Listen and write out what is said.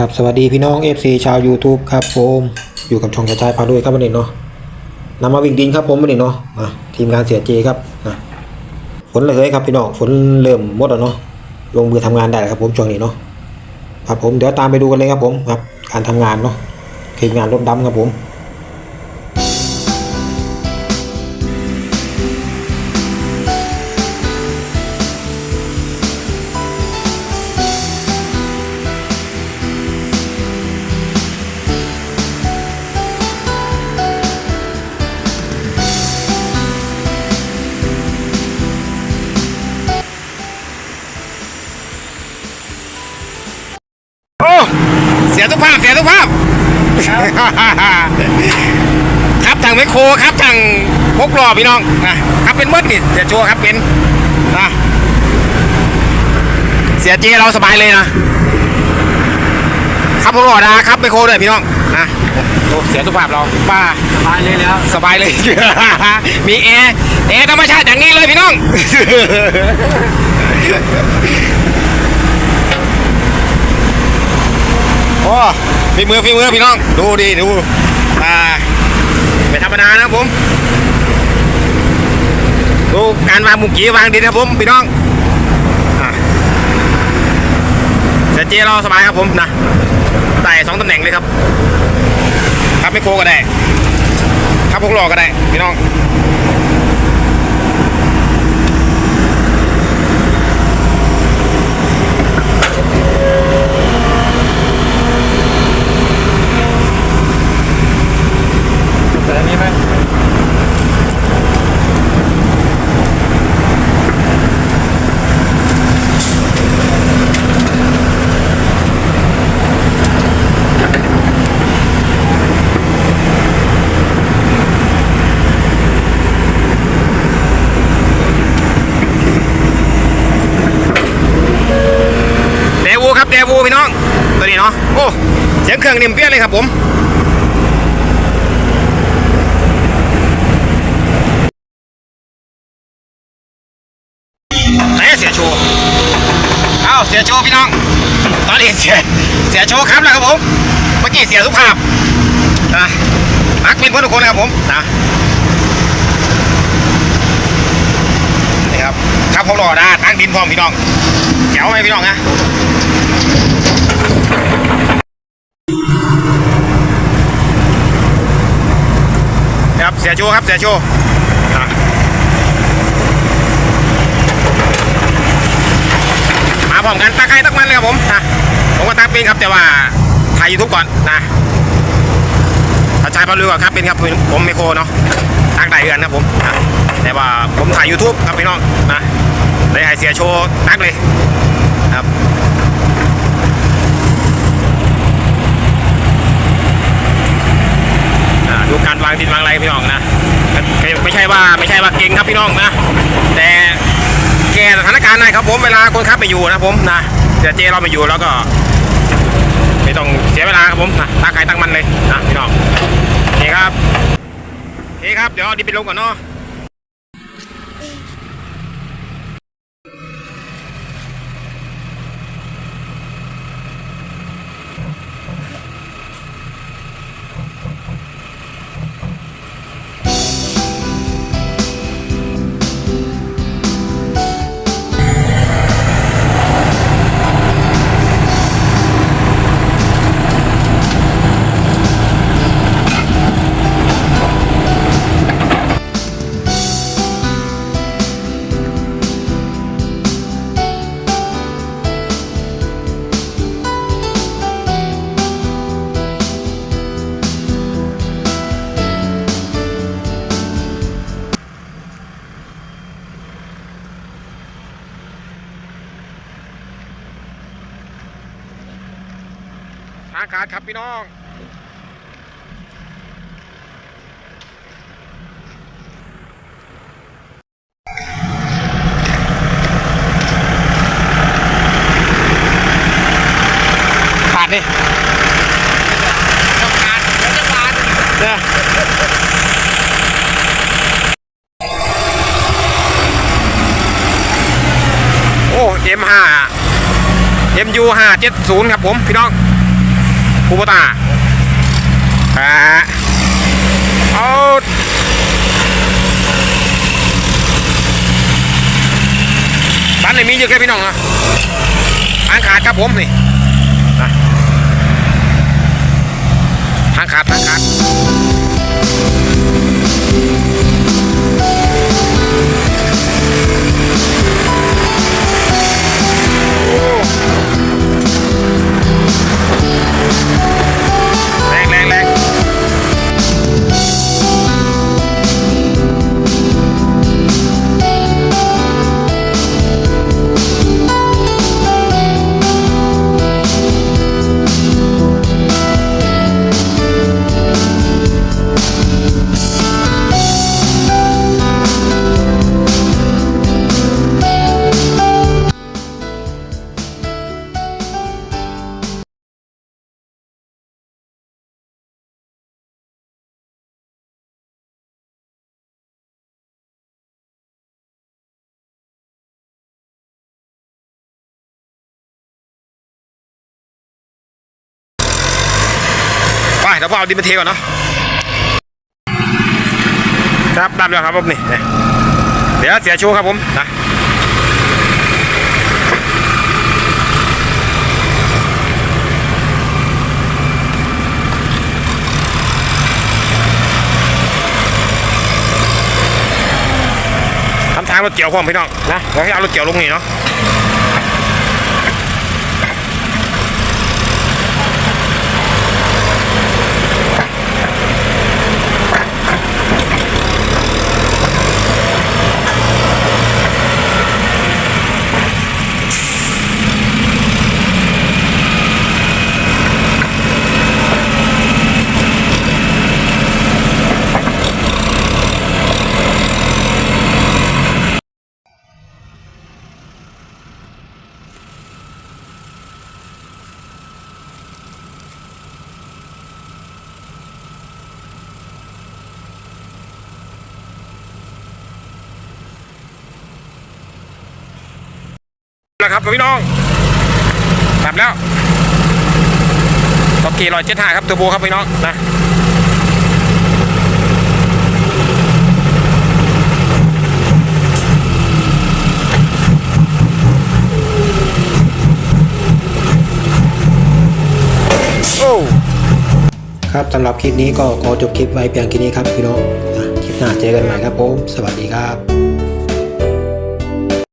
ครับสวัสดีพี่น้อง FC ชาว YouTube ครับผมอยู่กับช่องกระจายพาด้วยครับวันนี้เนาะนำมาวิ่งดินครับผมวันนี้เนาะมาทีมงานเสียเจครับนะฝนระเหยครับพี่น้องฝนเริ่มหมดแล้วเนาะลงมือทำงานได้แล้วครับผมช่วงนี้เนาะครับผมเดี๋ยวตามไปดูกันเลยครับผมครับการทำงานเนาะทีมงานรถดำครับผมางไมคโครครับทางพกล้อพี่น้องนะครับเป็นเมื่อนี่เสียโชว์ครับเป็นนะเสียเจเราสบายเลยนะครับพกล้อนะครับไมคโครด้วยพี่น้องนะโอ้เสียทุกภาพเราป้าสบายเลยแล้วสบายเลย มีแอร์แอร์ธรรมชาติอย่างนี้เลยพี่น้องโอ้ฝีมือฝีมือพี่น้อง ดูดิดูอ่า ไม่ธรรมดานะครับผมดูการวางมุกี้วางดีนะครับผมพี่น้องเสร็จเจเราสบายครับผมนะไต่สองตำแหน่งเลยครับครับไม่โคก็ได้ครับพวกรอก็ได้พี่น้อง แต่อันนี้ไหม เดวูครับเดวูพี่น้อง ตัวนี้เนาะ โอ้เสียงเครื่องนิ่มเปี้ยเลยครับผมไหนเสียโชว์เอ้าเสียโชว์พี่น้อง ตอนนี้เสียเสียโชว์ครับแล้วครับผม เมื่อกี้เสียทุกภาพนะมักเป็นเพื่อนทุกคนนะครับผมนะนี่ครับ ครับผมรอได้ตั้งดินพร้อมพี่น้องเจ๋วไหมพี่น้องนะ เสียโชว์ครับเสียโชว์อะมาพร้อมกันตาใครตักมันเลยครับผมนะผมก็ตักเป็นครับแต่ว่าถ่ายยูทูบก่อนนะถ้าชายบอลลูก่อนครับเป็นครับผมไมโครเนาะตักได้เดือนครับผมนะแต่ว่าผมถ่าย YouTube ครับพี่น้องนะเลยให้เสียโชว์ตักเลยครับ อ่า ดูการวางดินวางอะไรพี่น้องนะไม่ใช่ว่าไม่ใช่ว่าเก่งครับพี่น้องนะ แต่แก้สถานการณ์นะครับผมเวลาคนขับไปอยู่นะผมนะเดี๋ยวเจเราไปอยู่แล้วก็ ไม่ต้องเสียเวลาครับผมนะตั้งใครตั้งมันเลยนะพี่น้องนี่ครับนี่ครับเดี๋ยวดิไปลงก่อนเนาะ ทางขาดครับพี่น้องขาดดิต้องขาดแล้วจะขาดเนี่ยโอ้ M5 MU 570ครับผม พี่น้อง คูปตาฮะเอาบ้านไหนมีเยอะแค่พี่น้องนะทางขาดครับผมนี่นะทางขาดทางขาด เดี๋ยวพ่อเอาดินมาเทก่อนเนาะครับตามเรื่องครับผมนี่เดี๋ยวเสียชูครับผมนะทำทางรถเกี่ยวพ่อมพี่น้องนะเดี๋ยวให้เอารถเกี่ยวลงนี่เนาะ แล้วครับพี่น้องกลับแล้วตอกี่ร้อยเจ็ดห้าครับตัวโบครับพี่น้องนะโอ้ครับสำหรับคลิปนี้ก็ขอจบคลิปไว้เพียงแค่นี้ครับพี่น้องอะคลิปหน้าเจอกันใหม่ครับผม สวัสดีครับ